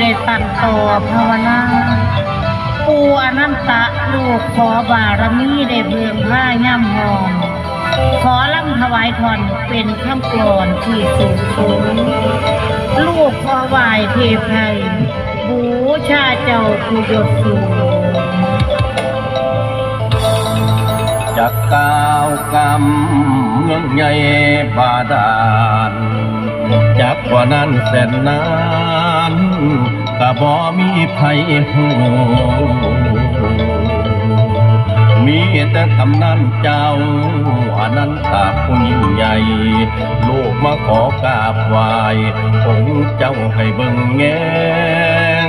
ได้ตั้งต่อภาวนาปูอนันตะลูกขอบารมีได้เบืองผ้าย่ำหอมขอลำถวายทอนเป็นคำกลอนที่สูงสูงลูกขอไหวายเทพไทยบูชาเจ้าผู้ยศสูงจากกาวกรรมเมืองใหญ่บาดาลจา กว่านั้นแสนนานกะบ่มีภัยหูมีแต่ตำนานเจ้าอนันตาผู้ยิ่งใหญ่ลูกมาขอกราบไหว้องเจ้าให้เบิ่งแงง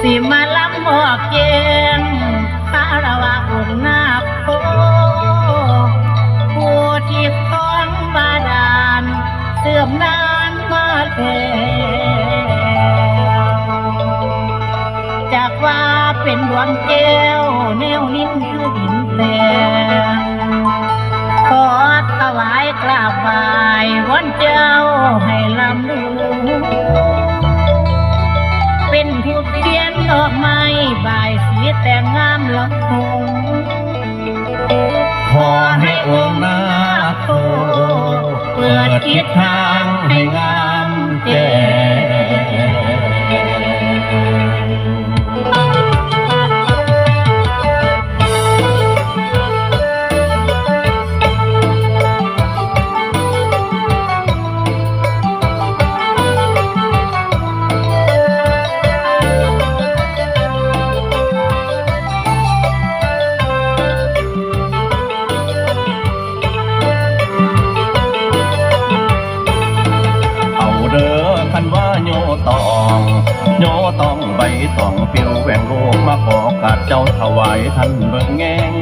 สิมาลำบอกเก เสื่อมนานมาแล้วจากว่าเป็นดวงแก้วแนวนิ้นคือหินแดงขอถวายกราบไหว้วันเจ้าให้ลำลูเป็นทุกเทียนดอกไม้บายสีแต่งงามละคงขอให้องค์นาโคเปิดทิศทาง ให้งาม โยตองใบตองปิวแหวงโลกมาขอกราบเจ้าถวายท่านเบิ่งแงง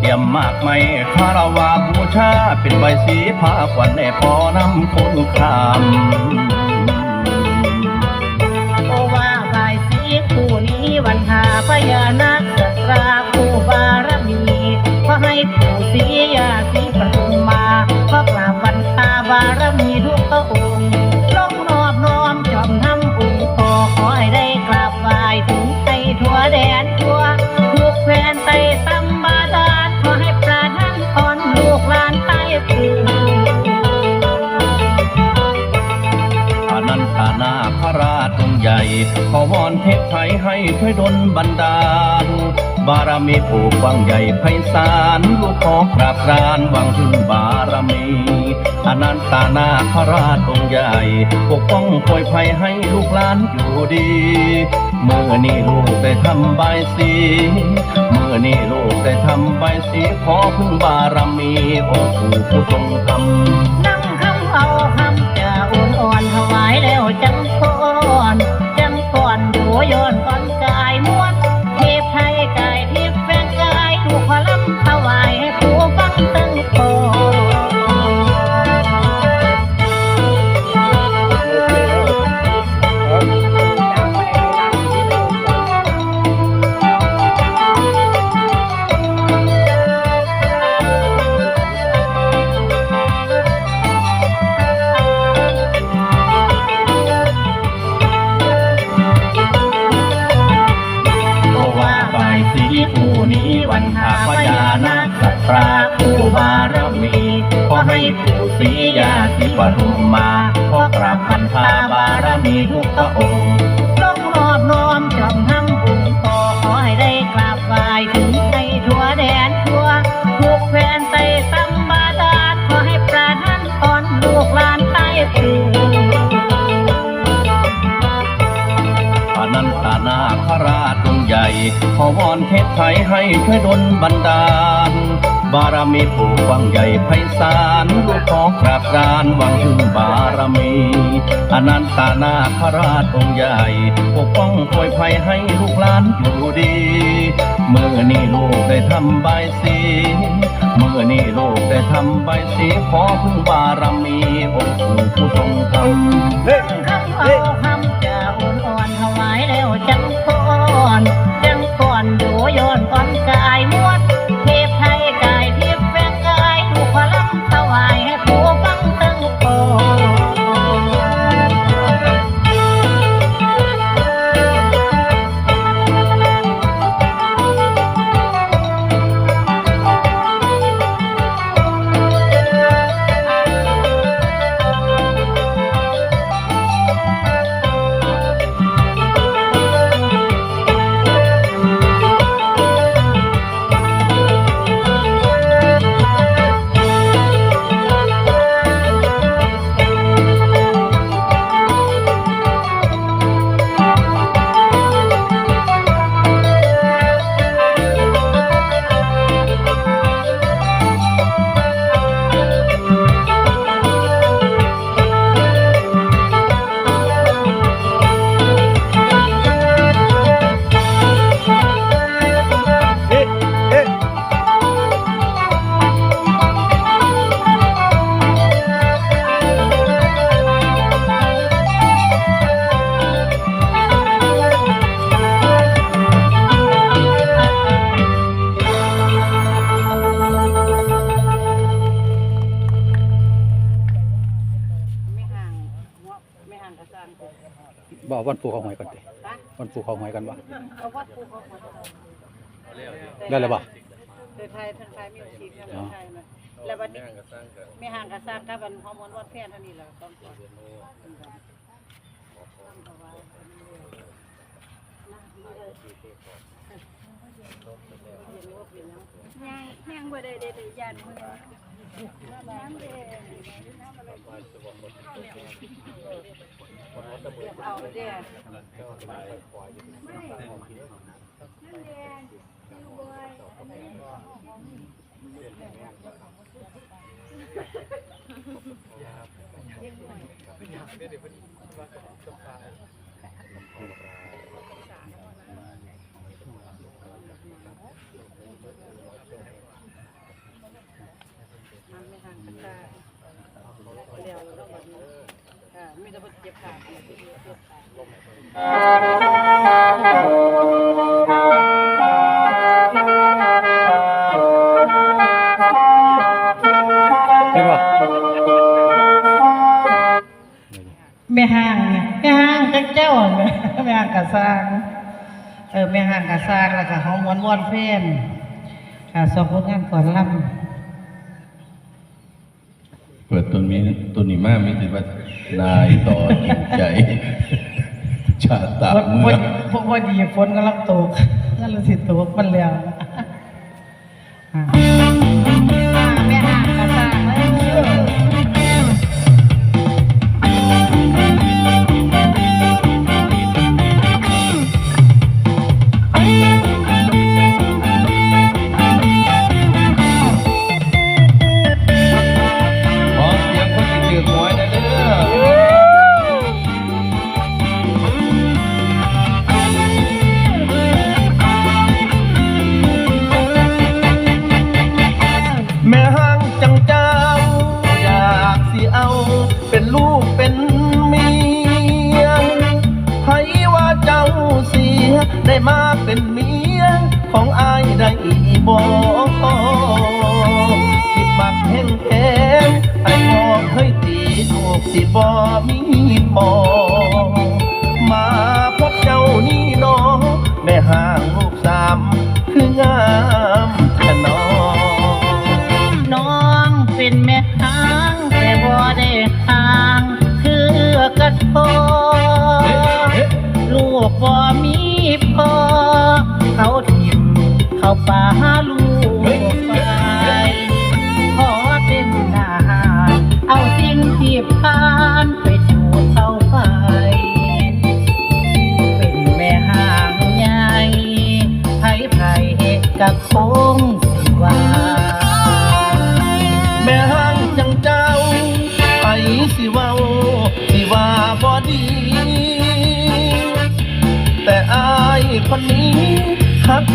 เตรียมมากไม่คาราวาบูชาเป็นใบสีผ้าขวัญแน่พอนำคนขาม ขอวอนเทพไทยให้ช่วยดลบันดาล บารมีผู้กว้างใหญ่ไพศาลลูกขอกราบกรานหวังถึงบารมีอนันตานาคราชองค์ใหญ่ ปกป้องคอยภัยให้ลูกหลานอยู่ดีเมื่อนี้ลูกได้ทำใบสีเมื่อนี้ลูกได้ทำใบสีขอพึ่งบารมีองค์ปู่ผู้ทรงธรรมนั่งคำเอาคำจะอ่อนอ่อนถวายแล้วจังก่อ ก่อ ให้ผู้ศรียาสิปทุมมาขอกราบพันธาบารมีทุกพระองค์ลงนอบน้อมจอมทั้งองค์ขอขอให้ได้กราบไหว้ถึงไทยทั่วแดนทั่วทุกแฟนไตสัมบาดาลขอให้ประทานพรลูกหลานไตคืนอนันตนาคราชองค์ใหญ่ ขอวอนเทพไทยให้ช่วยดลบันดาล บารมีผู้กว้างใหญ่ไพศาลลูกขอกราบกรานวังถึงบารมีอนันตนาคราชองค์ใหญ่ปกป้องคอยภัยให้ลูกหลานอยู่ดีเมื่อนี้ลูกได้ทำใบายสีเมื่อนี้ลูกได้ทำใบายสีขอพึ่งบารมีองค์ปู่ผู้ทรงธรรมคำเอาคำจะอ่อนอ่อนถวายแล้วจังก่อนจังก่อนดูย้อน ขาหวยกันบ่เอาวัดปูเขาขอได้แล้วบ่เดินไทยทางไทยมีโอชีพทางไทยนะแล้ววันนี้ไม่ห่างกับสร้างกับวันฮอร์โมนวัดแพทย์เท่านี้แหละต้องก่อนย่างย่างบ่ได้เด็ดยันมือ น้ำเด้น้ำอะไรเอาเด้อนั่นเด้อยู่บ่อย มันไม่ห่างกันได้เดี๋ยวแล้ววันนี้ค่ะ มีแต่เจ็บขาเจ็บขาเห็นบ่แม่ห่างเนี่ยแม่ห่างจักเจ้าเนี่ยแม่ห่างกะสร้างเออแม่ห่างกะสร้างแล้วก็ฮอร์โมนวนเฟนค่ะสองผลงานก่อนล่ำ เปิดตัวนี้ตัวนี้มากมีติว่านายต่อจิตใจ ชาตาเมื่อพอพอดีฝนกำลังตกนั่นเลยสิตกมันแล้ว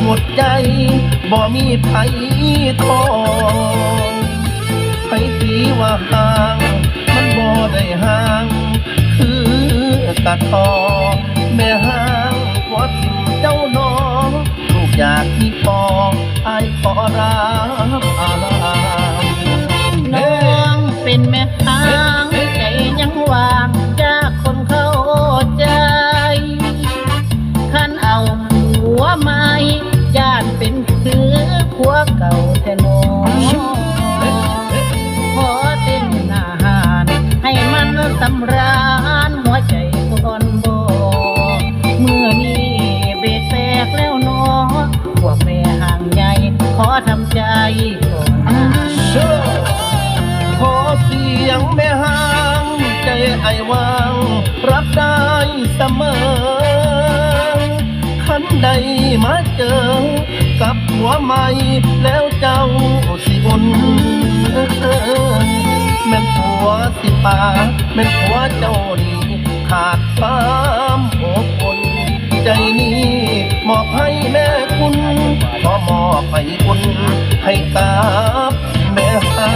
หักหมดใจบ่มีไผทองไผตีว่าห่าง มันบ่ได้ห่าง คือกะทอแม่ห้างขอทิมเจ้าน้องลูกอยากที่พออายขอรับอาลาน้องเป็นแม่ค้างใจยังว่า ผัวเก่าแต่น้อขอเต้นอาหาร ให้มันสำราญหัวใจคนบ่เมื่อนี้เบรกแตกแล้วน้อพวกแม่ห่างใหญ่ขอทำใจก่อนขอเสียงแม่ห้างใจไอ้วาง รับได้เสมอ นใดมาเจอ กับหัวใหม่แล้วเจ้าสิอุ่นแม่นผัวสิป่าแม่นผัวเจ้านี่ขาดความอบอุ่นใจนี้มอบให้แม่คุณขอมอบให้คุณให้กับแม่ห้า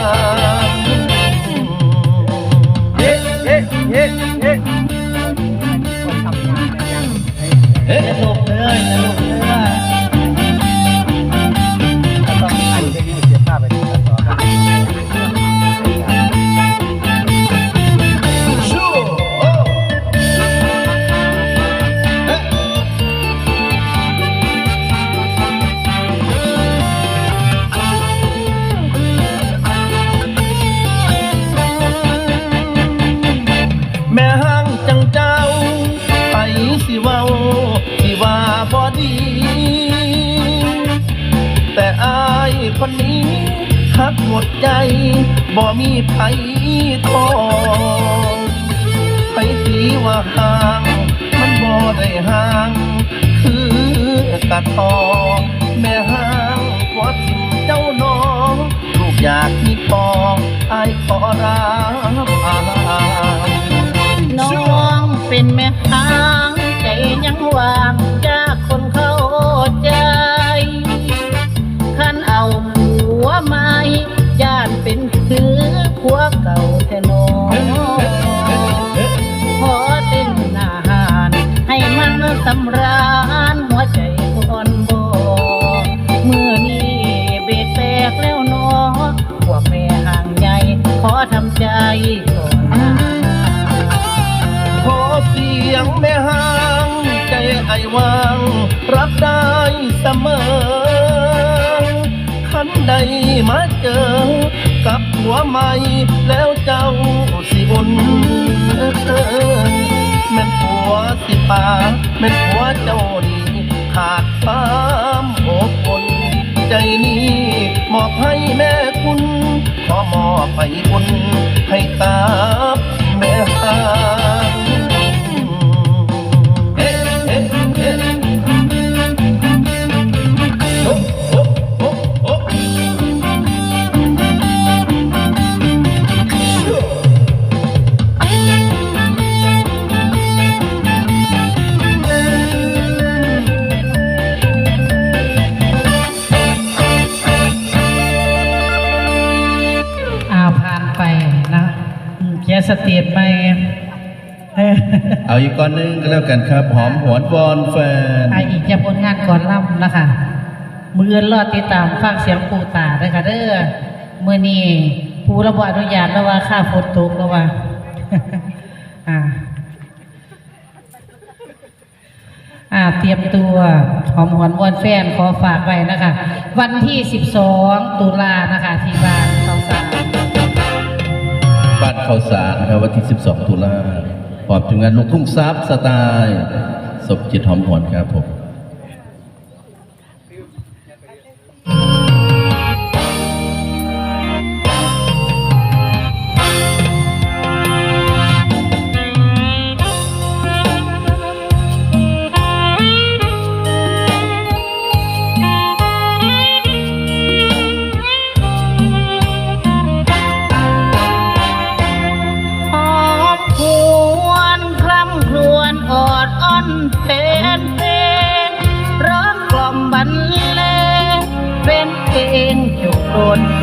อยากมีปองอายขอรับอาน้องเป็นแม่ทางใจยังวางยากคนเข้าใจขันเอาผัวใหม่ย่านเป็นคือผัวเก่าแต่น้องขอเต้นอาหารให้มันสำราญ ขอทำใจก่อนนะขอเสียงแม่ห้างใจไอ้วางรับได้เสมอคันใดมาเจอ กับหัวใหม่แล้วเจ้าสิอุ่นเออแม่ผัวสิป่าแม่ผัวเจ้านี่ขาดความอบอุ่น ใจนี้มอบให้แม่คุณ ขอมอบให้คุณให้ตาแม่ตา สเตียดไปเออเอาอีกก้อนหนึงก็แล้วกันครับ หอมหวนวอนแฟนอ่าอีกจะผลงานก่อนล่ำนะคะมืออนรอดติดตามฟังเสียงปูตาด้วยค่ะเด้อมื่อนี้ผู้ระบอนุญาตแล้วว่าค่าฝนตกแล้วว่าอ่าอ่าเตรียมตัวหอมหวนวอนแฟนขอฝากไว้นะคะ วันที่ 12 ตุลานะคะที่บ้าน ข้าวสารครับวันที่ 12 ตุลาพร้อมถึงงานลูกทุ่งซับสไตล์ศพจิตหอมหวนครับผม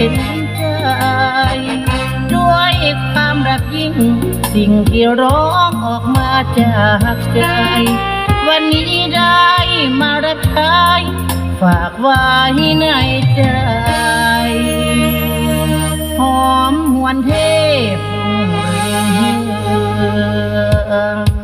เห็นใจด้วยความรักยิ่ง สิ่งที่ร้องออกมาจากใจวันนี้ได้มารับใช้ฝากไว้ในใจหอมหวนเทพรุ่งเรือง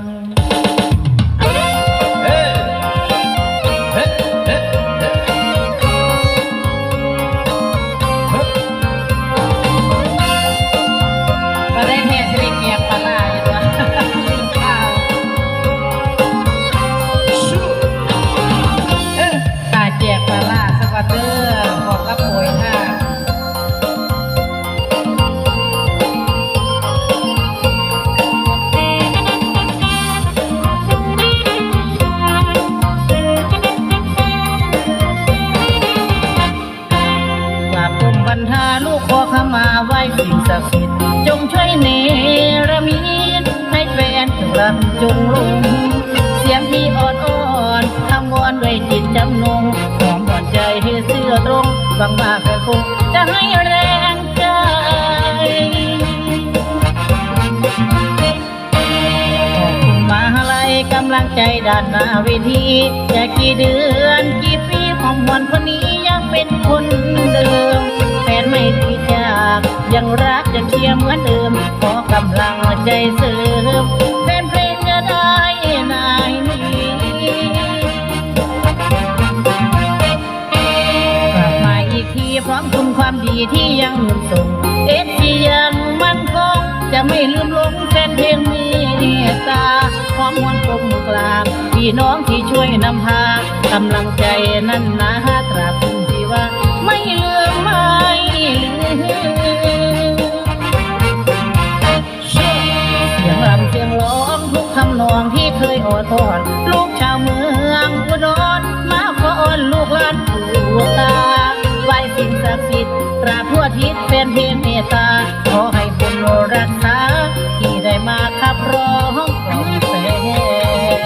จงรักจงลงเสียงที่อ่อนอ่อนทำมวนด้วยจิตจำนงหอมหวานใจให้เสื้อตรงบางมาแต่คงจะให้แรงใจคุณมหาลัยกำลังใจด้านหน้าเวทีจะกี่เดือนกี่ปีของวันคนนี้ยังเป็นคนเดิมแฟนไม่ดีจากยังรักยังเชียร์เหมือนเดิมขอกำลังใจเสริม ที่ยังส่งเอฟที่ยังมั่นคงจะไม่ลืมลงแฟนเพลงมีตาพร้อมมวลกลมกลางพี่น้องที่ช่วยนำพากำลังใจนั้นนะตราบที่ว่า ไม่ลืมไม่ลืมเสียงรำเสียงร้องทุกคำนองที่เคยโอดทอน ลูกชาวเมืองอุดรมาขออ้อนลูกหลานปู่ตา สิ่งศักดิ์สิทธิ์ตราทั่วทิศเป็นเพียงเมตตา ขอให้คุณรักษา ที่ได้มาขับร้องกล่อมแฟน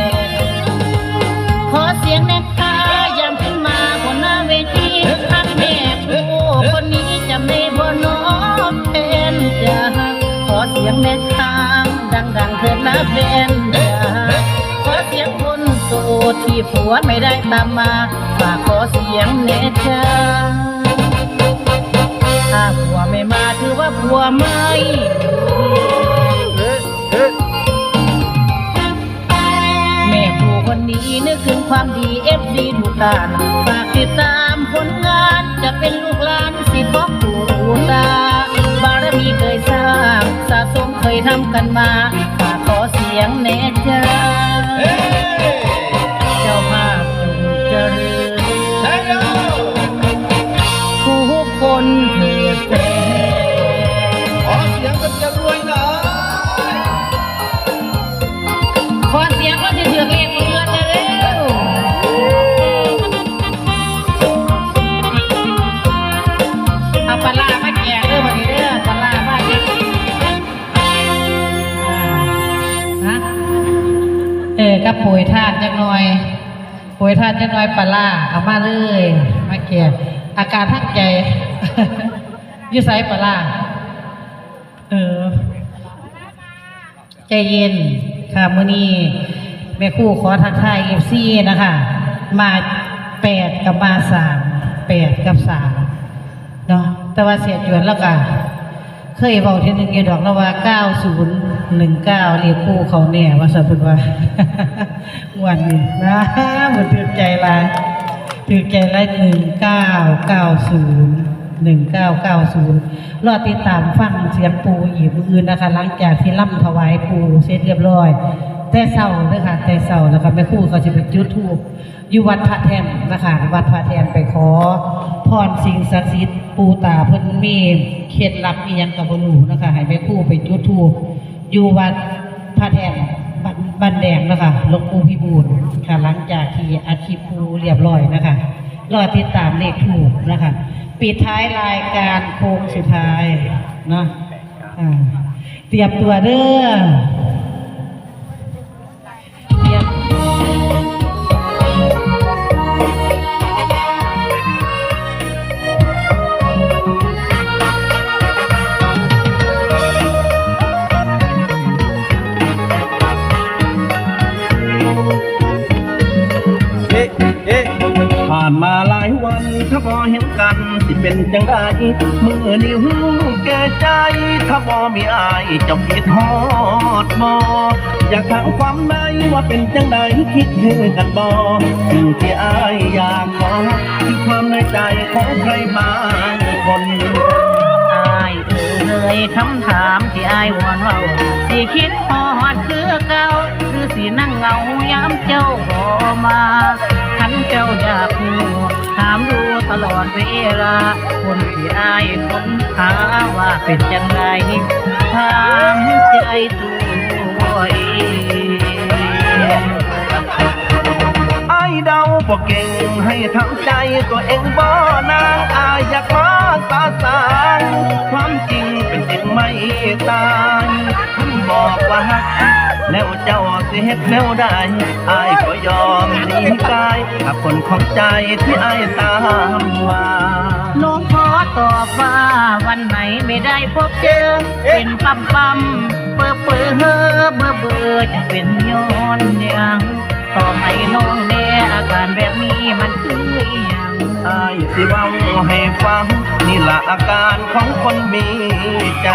ขอเสียงแนกตายามขึ้นมาบนหน้าเวทีพักแม่ผู้คนนี้จำได้บ่น้องเป็นจ้าขอเสียงแนกทางดังๆเถิดนะเป็นจ้าขอเสียงคนโสดที่ผัวไม่ได้ตามมาฝากขอเสียงเนตจ้า ถ้าผัวไม่มาถือว่าผัวไม่แม่ครูคนนี้นึกถึงความดีเอฟซีทุกด้านฝากติดตามผลงานจะเป็นลูกหลานสิพ่อปู่ตาบารมีเคยสร้างสะสมเคยทำกันมาฝากขอเสียงเนเจ้า ปุ๋ยทานจังหน่อยปุ๋ยทานจังหน่อยปลาเอามาเลย มาแกะอาการทั้งใจยี่ไสปลาเออ ใจเย็นค่ะมื้อนี้แม่คู่ขอทักทายเอฟซีนะคะ มาแปดกับมาสามแปดกับสามเนาะแต่ว่าเสียจวนแล้วก็ เคยบอกทีหนึงอยู่ดอกแล้วว่าเก้าศูนย์หนึ่งเก้าเรียกคู่เขาเนี่ยว่าสัพว่าวันนี้นะหมดถือใจลายถือใจลายหนึ่งเก้าเก้าศูนย์หนึ่งเก้าเก้าศูนย์รอติดตามฟังเสียงปูอีกมืออื่นนะคะ หลังจากที่ล่ำถวายปูเสร็จเรียบร้อย แต่เศร้าเด้อค่ะแต่เศร้าแล้วก็แม่ครู่ก็จะไปจุดธูปอยู่วัดพระแท่นนะคะวัดพระแท่นไปขอพรสิ่งศักดิ์สิทธิ์ปูตาเพิ่นมีเคล็ดลับอียังกับบรูนะคะให้แม่ครู่ไปจุดธูปอยู่วัดพระแท่นบ้านบ้านแดงนะคะหลวงปู่พิบูลค่ะ หลังจากที่อาชีพปูเรียบร้อยนะคะรอติดตามเลขถูกนะคะปิดท้ายรายการโค้งสุดท้ายเนาะเตรียมตัวเด้อ ผ่านมาหลายวันถ้าพอเห็นกัน สิเป็นจังไดมือนิ้วแก่ใจ ถ้าพอมีอายจะผิดฮอดมออยากถามความในว่าเป็นจังไดคิดถึงกันบ่สิ่งที่อายอยากขอคือความในใจของใครบางคนอายเอ่ยคำถามที่อายหวนเว้าสิคิดฮอดคือเก่า สินั่งเงายามเจ้าบ่มาคันเจ้าอยากรู้ถามดูตลอดเวลา คนที่อายค้นหาว่าเป็นจังไดถามใจตัวเองไอ้เดาบ่เก่งให้ทำใจตัวเองบ่นางอายอยากมาสาสางความจริงเป็นสิ่งไม่ตาย สิเฮ็ดแล้วได้อายก็ยอมหนีกายกับคนของใจที่อายตามมาน้องขอตอบว่าวันไหนไม่ได้พบเจอ เป็นปั๊มปั๊มเปื่อเปื่อเบื่อเบื่อจะเป็นย้อนยังต่อให้น้องแน่อาการแบบนี้มันคืออหยังอายสิเว้าให้ฟัง นี่ละอาการของคนมีใจ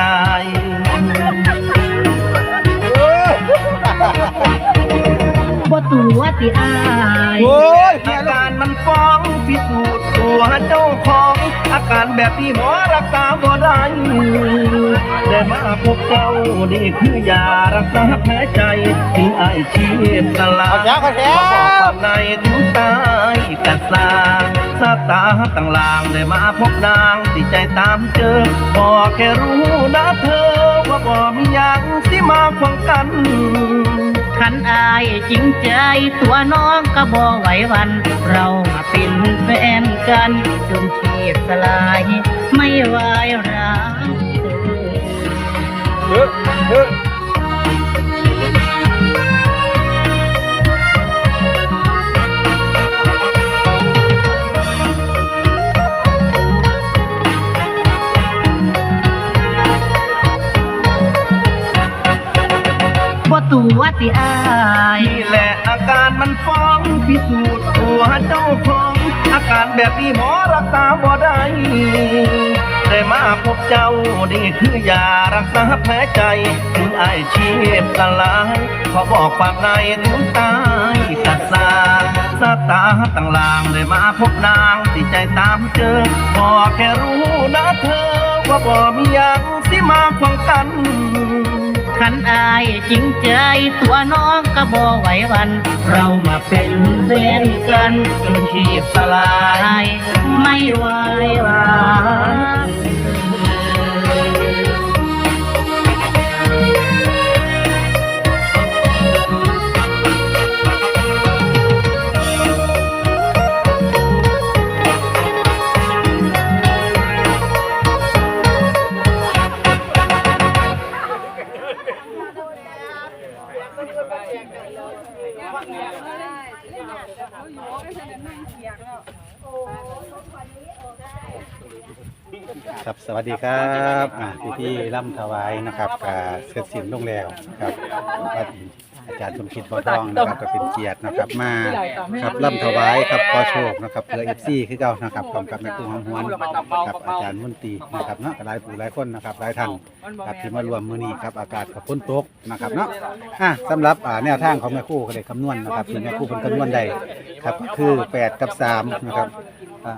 บ่ตัวที่อายโอ้ย อาการมันฟ้องพิสูจน์ ตัวเจ้าของ อาการแบบนี้หมอรักษาบ่ได้ได้มาพบเจ้านี่คือยารักษาแผลใจถึงไอชีพสลายเอาแความในถึงตายแต่สางสตาต่างลางได้มาพบนางที่ใจตามเจอบอกแค่รู้นะเธอว่าบ่มีหยังสิมาขวางกัน ขันอายจริงใจตัวน้องก็บอไหววัน เรามาเป็นแฟนกันจนชีพสลาย ไม่ไหวรักเธอ ตัวที่อายนี่แหละอาการมันฟ้องพิสูจน์ตัวเจ้าของอาการแบบนี้หมอรักษาบ่ได้ได้มาพบเจ้านี่คือยารักษาแผลใจถึงไอชีพสลายขอบอกฝากในถึงตายกัดสาสตาต่างลางเลยมาพบนางที่ใจตามเจอบอกแค่รู้นะเธอ ว่าบ่มียังสิมาขวางกัน ขันอายจริงใจตัวน้องก็บอไหววัน เรามาเป็นแฟนกันจนชีพสลาย ไม่ไหวรัก ครับสวัสดีครับอ่าพี่พี่ๆร่ำถวายนะครับกาเสร็จสิ้นลงแล้วครับว่าอาจารย์สมคิดบ่อทองนะครับก็เป็นเกียรตินะครับมาครับร่ำถวายครับขอโชคนะครับเพื่อเอฟซีคือเก่านะครับพร้อมกับแม่ครูหอมหวนครับอาจารย์มุนตรีนะครับเนาะหลายผู้หลายคนนะครับหลายท่านครับที่มารวมมื้อนี้ครับอากาศกับฝนตกนะครับเนาะอะสำหรับอ่าแนวทางของแม่ครูก็ได้คำนวณนะครับที่แม่ครูเป็นคำนวณได้ครับก็คือ 8 กับ3นะครับอ่า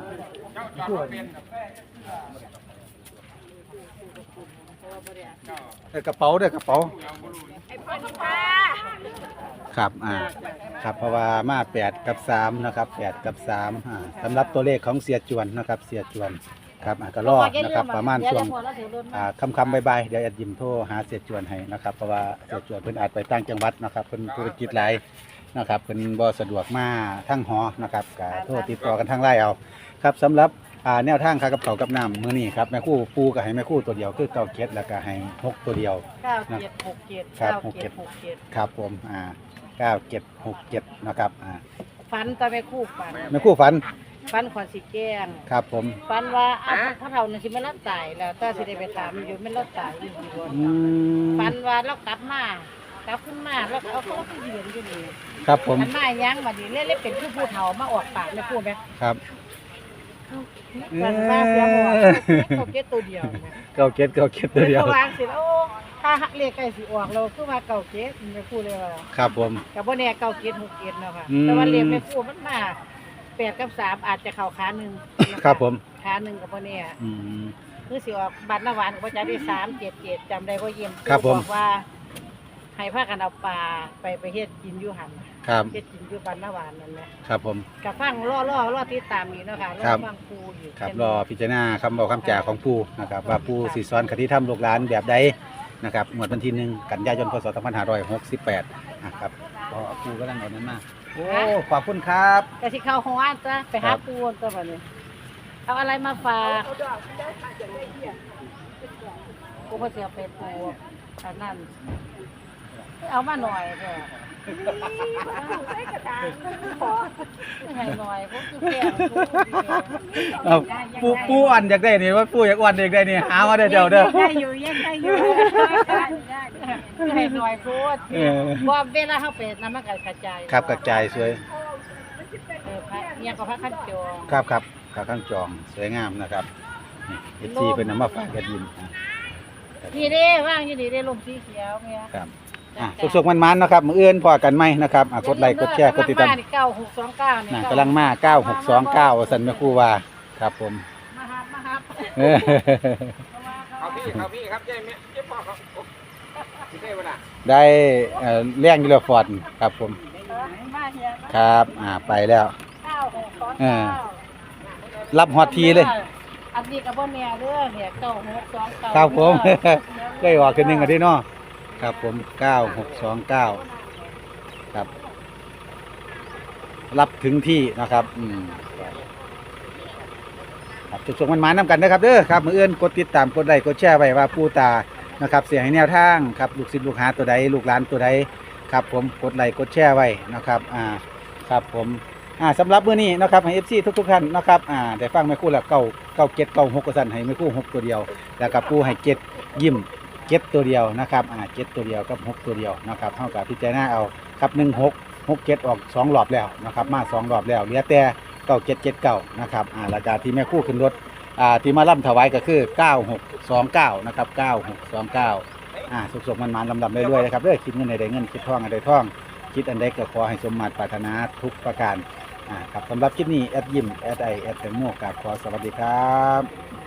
เอ้ยกระเป๋าเด้อกระเป๋า ครับ อ่า ครับ เพราะว่ามาแปดกับสามนะครับแปดกับสามอ่าสำหรับตัวเลขของเสียจวนนะครับ เสียจวน ครับอ่าก็รอนะครับ ประมาณช่วง อ่าคำคำๆบายๆเดี๋ยวแอดยิมโทรหาเสียจวนให้นะครับ เพราะว่าเสียจวนเพิ่นอาจไปต่างจังหวัดนะครับเพิ่นธุรกิจหลายนะครับเพิ่นบ่สะดวกมาทั้งหอนะครับก็โทรติดต่อกันทางไลน์เอา ครับสำหรับ อ่าแนวทางค่ากับเขาวกับน้ำมื้อนี้ครับแม่ครู่ปูก็ให้แม่ครู่ตัวเดียวคือเก้าเก็ดแล้วก็ให้หกตัวเดียว เก้าเจ็ดหกเจ็ดครับเก้าหกเจ็เจ็ด ดหกเจ็ดครับผมอ่าเก้าเจ็ดหกเจ็ดนะครับอ่าฟันตะไม่คู่ฟันแม่ครู่ฝันฟันขอนสีแก้งครับผมฟันว่าอ้าวพระเราเนี่ยสิไม่รอดตายแล้วแต่สิได้ไปตามอยู่ไม่รอดตายอยู่ที่บนอืมฟันว่าเรากลับมากลับขึ้นมาแล้วเอาเขาไปยืนอยู่นี่ครับผมมันมายังบัดนี้เล่นเล่นเป็นผู้ผู้เฒ่ามาออกปากไม่พูดไหมครับ มันว่าเสียบ่เขาเก็ตตัวเดียวนะเก้าเจ็ดเก้าเจ็ดตัวเดียว เขาวางเสร็จโอ้ถ้าหักเลขใกล้สิออกเราคือว่าเก่าเก็ตไม่พูดเลยว่าครับผม กับว่าแน่เก่าเก็ตหกเก็ตเนาะค่ะอืม แต่ว่าเลขไม่พูดมันมาแปดกับสามอาจจะเข่าขาหนึ่งนะะครับผมขาหนึ่งกับว่าแน่ อืม คือสิออกบัตรละหวานก็จะได้สามเจ็ดเจ็ดจำได้ก็เยี่ยมครับผมอกว่าให้พากันเอาปลาไปไปเฮ็ดกินอยู่หัน ครับ เฮ็ดกินอยู่บัตรละหวานนั่นแหละครับผม กับฟังล่อล่อล่อติดตามอยู่เนาะค่ะล่ครัอบฟังครูอยู่ครับรอพิจารณาคำบอกคำจ่าของผู้นะครับว่าผู้สิสอนคติธรรมลูกหลานแบบใดนะครับหมวดวันที่หนึ่งกันยายนพศ2568นะครับพอผู้ก็ตั้งเอานั้นมาโอ้ขอบคุณครับก็สิเข้าห้องอ่านจ้ะไปหาปูนตัวบัดนี้เอาอะไรมาฝากกูก็สิเอาไปปูอันนั้นเอามาหน่อยเถอะ ให้หน่อยก็คือแก่เอาปูปูอ่อนอยากได้นี่ว่าปูอยากอ่อนอยากได้นี่หามาเด้อเดี๋ยวเด้อ ได้อยู่ยังได้อยู่ให้หน่อยพูดเออว่าเวลาเขาเป็นน้ำมันก็กระจายครับกระจายสวยเออพระเนี่ยก็พระขั้นจองครับครับขาข้างจองสวยงามนะครับเอฟซีเป็นน้ำมาฝากกันยินนี่เด้ว่างอยู่นี่เด้ลมสีเขียวเมียครับ อะสุกๆมันๆนะครับมืออื่นพอกันไหมนะครับอะกดไลค์กดแชร์กดติดตามเก้าหกสองเก้านี่น่ะกำลังมา9629สันแม่ครูว่าครับผมมาฮับมาฮับเออเอาพี่เอาพี่ครับเจ๊เมียเจ๊พ่อครับโอ้พี่เจ๊วะน่ะได้เอ่อเลี้ยงยูโรฟอร์ดครับผมมาเฮียครับอ่าไปแล้ว เก้าหกสององเออเก้ารับฮอดทีเลย อันนี้กับบ่แน่เด้อเนี่ยเก้าหกสองเก้าครับผมเด้อเคยออกกันหนึ่งกันที่เนาะ ครับผมเก้าหกสองเก้าครับ รับถึงที่นะครับอืมครับจุกๆมันมานํกันนะครับเด้อครับมือเอื่นกดติดตามกดไลค์กดแชร์ไว้ว่าผู้ตานะครับ เสียให้แนวทางครับลูกศิษย์ลูกหาตัวใดลูกหลานตัวใดครับผมกดไลค์กดแชร์ไว้นะครับอ่าครับผมอ่าสำหรับมื้อนี้นะครับให้ FC ทุกๆท่านนะครับอ่าได้ฟังแม่คู่ล้วเก้าเก้าเจ็ดเก้าหกกระสันให้แม่คู่หกตัวเดียว แล้วกับผู้ให้เจ็ดยิ้ม เจ็ดตัวเดียวนะครับอ่าเจ็ดตัวเดียวกับหกตัวเดียวนะครับเท่ากับพิจารณาเอาครับหนึ่งหกหกเจ็ดออกสองรอบแล้วนะครับมาสองรอบแล้วเหลือแต่เก้าเจ็ดเจ็ดเก้านะครับอ่าราคาที่แม่คู่ขึ้นรถอ่าที่มาล่ำถวายก็คือเก้าหกสองเก้านะครับเก้าหกสองเก้าอ่าสุกๆมันมันลำเรื่อยๆนะครับเรื่อยคิดเงินใดเงินคิดท่องอะไรท่อง คิดอันใดก็ขอให้สมมาตรปรารถนาทุกประการอ่าครับสำหรับคลิปนี้แอดยิมแอดไอแอดแตงโมกับขอสวัสดีครับ